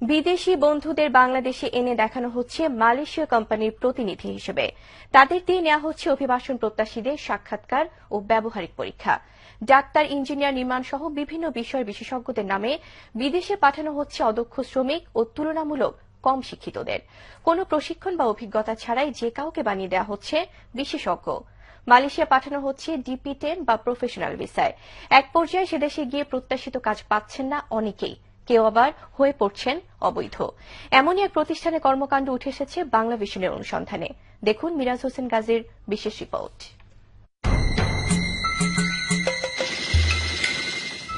বিদেশি বন্ধুদের বাংলাদেশে এনে দেখানো হচ্ছে মালয়েশীয় কোম্পানির প্রতিনিধি হিসেবে। তাদের দিয়ে নেওয়া হচ্ছে অভিবাসন প্রত্যাশীদের সাক্ষাৎকার ও ব্যবহারিক পরীক্ষা। ডাক্তার, ইঞ্জিনিয়ার নির্মাণ সহ বিভিন্ন বিষয়ের বিশেষজ্ঞদের নামে বিদেশে পাঠানো হচ্ছে অদক্ষ শ্রমিক ও তুলনামূলক কম শিক্ষিতদের। কোনো প্রশিক্ষণ বা অভিজ্ঞতা ছাড়াই যে কাউকে বানিয়ে দেওয়া হচ্ছে বিশেষজ্ঞ। মালয়েশিয়া পাঠানো হচ্ছে ডিপি টেন বা প্রফেশনাল ভিসায়। এক পর্যায়ে সে দেশে গিয়ে প্রত্যাশিত কাজ পাচ্ছেন না অনেকেই। কেউ আবার হয়ে পড়ছেন অবৈধ। এমনই এক প্রতিষ্ঠানে কর্মকাণ্ড উঠে এসেছে বাংলা ভিশনের অনুসন্ধানে। দেখুন মিরাজ হোসেন গাজীর বিশেষ রিপোর্ট।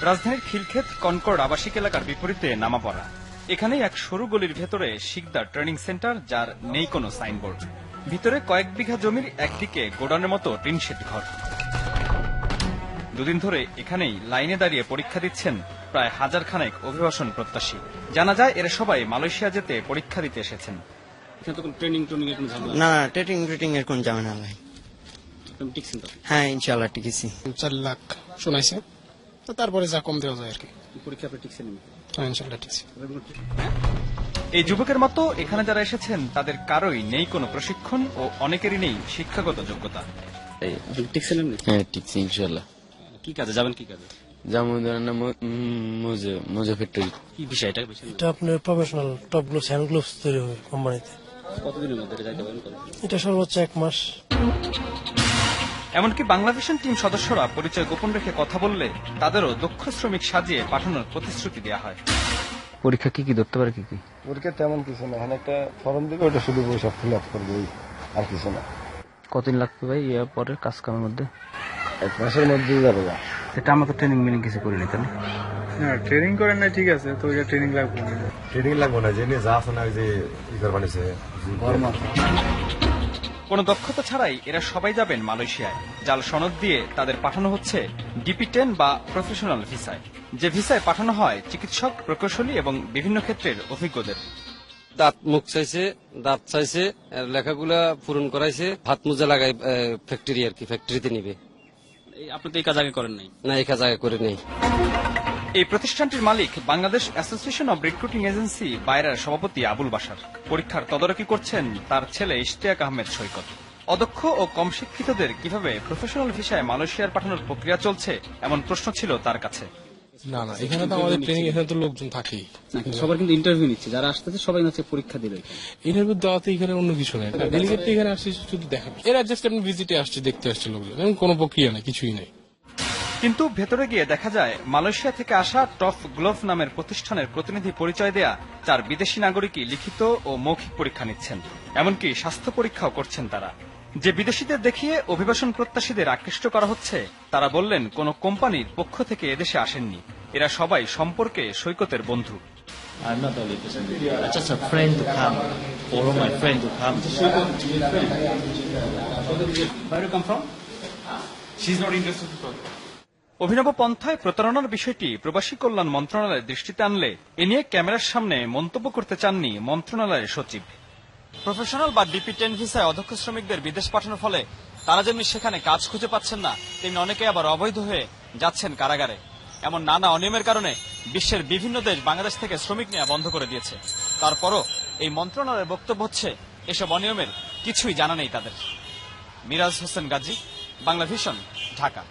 রাজধানীর খিলক্ষেত কনকর্ড আবাসিক এলাকার বিপরীতে নামাপড়া এখানেই এক সরু গলির ভেতরে শিকদার ট্রেনিং সেন্টার, যার নেই কোনো সাইনবোর্ড। ভিতরে কয়েক বিঘা জমির একদিকে গোডাউনের মতো টিনশেড ঘর। দুদিন ধরে এখানেই লাইনে দাঁড়িয়ে পরীক্ষা দিচ্ছেন প্রায় হাজার খানেক অভিবাসন প্রত্যাশী। জানা যায় এরা সবাই মালয়েশিয়া যেতে পরীক্ষা দিতে এসেছেন। এখানে ট্রেনিং ট্রেনিং এর কোনো ঝামেলা না না টেটিং টেটিং এর কোন ঝামেলা নাই। টিকছেন তো হ্যাঁ ইনশাল্লাহ টিকেছি। চার লাখ শোনাইছে। তো তারপরে যা কম দেওয়া যায় আর কি। পরীক্ষা আপনি টিকছেন হ্যাঁ টিকছি। এই যুবকের মতো এখানে যারা এসেছেন তাদের কারোই নেই কোনো প্রশিক্ষণ ও অনেকেরই নেই শিক্ষাগত যোগ্যতা। হ্যাঁ টিকছি কি কাজে? যাবেন কি কাজে? যেমন ধরেন না মো- মোজে মোজে ফ্যাক্টরি কি বিষয় এটা এটা আপনার professional top gloves hand gloves তৈরি হবে কোম্পানিতে। কতদিনের মধ্যে এটা সর্বোচ্চ এক মাস। এমনকি বাংলাদেশের টিম সদস্যরা পরিচয় গোপন রেখে কথা বললে তাদেরও দক্ষ শ্রমিক সাজিয়ে পাঠানোর প্রতিশ্রুতি দেওয়া হয়। পরীক্ষা কি কি? ধরতে পারে কি কি? পরীক্ষা তেমন কিছু না এখানে একটা ফর্ম দিবে ওটা শুধু বই ফিল আপ করবে আর কিছু না। কতদিন লাগবে ভাই ইয়ার পরে কাজ কামের মধ্যে? এক মাসের মধ্যে যাবে। না এটা আমরা তো ট্রেনিং মিনিং কিছু করিনি তাহলে হ্যাঁ ট্রেনিং করেন না ঠিক আছে তো এটা ট্রেনিং লাগবে না। ট্রেনিং লাগবে না জেনে যা আছে না যে ই কোনো দক্ষতা ছাড়াই এরা সবাই যাবেন মালয়েশিয়ায়। জাল সনদ দিয়ে তাদের পাঠানো হচ্ছে ডিপি টেন বা প্রফেশনাল ভিসায়। যে ভিসায় পাঠানো হয় চিকিৎসক প্রকৌশলী এবং বিভিন্ন ক্ষেত্রের অভিজ্ঞদের। দাঁত মুখ চাইছে দাঁত চাইছে লেখাগুলা পূরণ করাইছে হাত মোজা লাগাই ফ্যাক্টরি আর কি ফ্যাক্টরিতে নিবে। আপনি তো এই কাজ আগে করেন নাই। না এই কাজ আগে করে নেই এই প্রতিষ্ঠানটির মালিক Bangladesh association of recruiting agency বাইরার সভাপতি আবুল বাসার পরীক্ষার তদারকি করছেন তার ছেলে ইশতিয়াক আহমেদ সৈকত। অদক্ষ ও কম শিক্ষিতদের কীভাবে প্রফেশনাল ভিসায় মালয়েশিয়ার পাঠানোর প্রক্রিয়া চলছে এমন প্রশ্ন ছিল তার কাছে। না না এখানে তো আমাদের ট্রেনিং এখানে তো লোকজন থাকেই। সবার কিন্তু ইন্টারভিউ নিচ্ছে। যারা আসতেছে সবাই হচ্ছে পরীক্ষা ইন্টারভিউ দেওয়াতে এখানে অন্য কিছু নেই। ডেলিগেট এখানে আসছে শুধু দেখা এরা জাস্ট আপনি ভিজিটে আসছে দেখতে আসছে লোকজন। এমন কোনো প্রক্রিয়া নেই কিছুই নেই। কিন্তু ভেতরে গিয়ে দেখা যায় মালয়েশিয়া থেকে আসা টফ গ্লোভ নামের প্রতিষ্ঠানের প্রতিনিধি পরিচয় দেয়া চার বিদেশি নাগরিকই লিখিত ও মৌখিক পরীক্ষা নিচ্ছেন। এমনকি স্বাস্থ্য পরীক্ষাও করছেন তারা। যে বিদেশিদের দেখিয়ে অভিবাসন প্রত্যাশীদের আকৃষ্ট করা হচ্ছে তারা বললেন কোন কোম্পানির পক্ষ থেকে এদেশে আসেননি এরা সবাই সম্পর্কে সৈকতের বন্ধু I'm not only just, just a friend to come, follow my friend to come. Where you come from? অভিনব পন্থায় প্রতারণার বিষয়টি প্রবাসী কল্যাণ মন্ত্রণালয়ের দৃষ্টিতে আনলে এ নিয়ে ক্যামেরার সামনে মন্তব্য করতে চাননি মন্ত্রণালয়ের সচিব প্রফেশনাল বা ডিপি টেন ভিসায় অধ্যক্ষ শ্রমিকদের বিদেশ পাঠানোর ফলে তারা যেমনি সেখানে কাজ খুঁজে পাচ্ছেন না, তেমনি অনেকে আবার অবৈধ হয়ে যাচ্ছেন কারাগারে। এমন নানা অনিয়মের কারণে বিশ্বের বিভিন্ন দেশ বাংলাদেশ থেকে শ্রমিক নেওয়া বন্ধ করে দিয়েছে। তারপরও এই মন্ত্রণালয়ের বক্তব্য হচ্ছে, এসব অনিয়মের কিছুই জানা নেই তাদের। মিরাজ হোসেন গাজী, বাংলা ভিশন, ঢাকা।